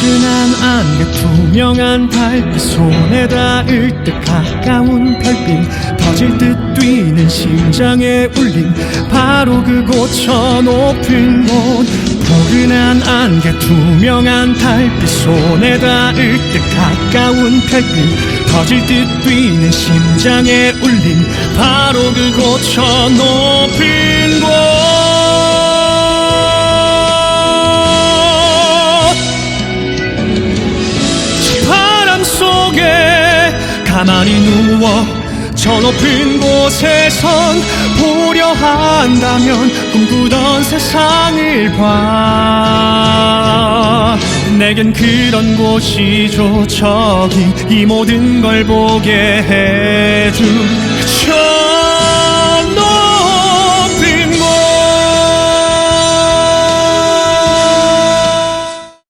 포근한 안개 투명한 달빛 손에 닿을 듯 가까운 별빛 터질 듯 뛰는 심장의 울림 바로 그곳 저 높은 곳. 포근한 안개 투명한 달빛 손에 닿을 듯 가까운 별빛 터질 듯 뛰는 심장의 울림 바로 그곳 저 높은 가만히 누워 저 높은 곳에선 보려 한다면 꿈꾸던 세상을 봐. 내겐 그런 곳이죠. 저기 이 모든 걸 보게 해준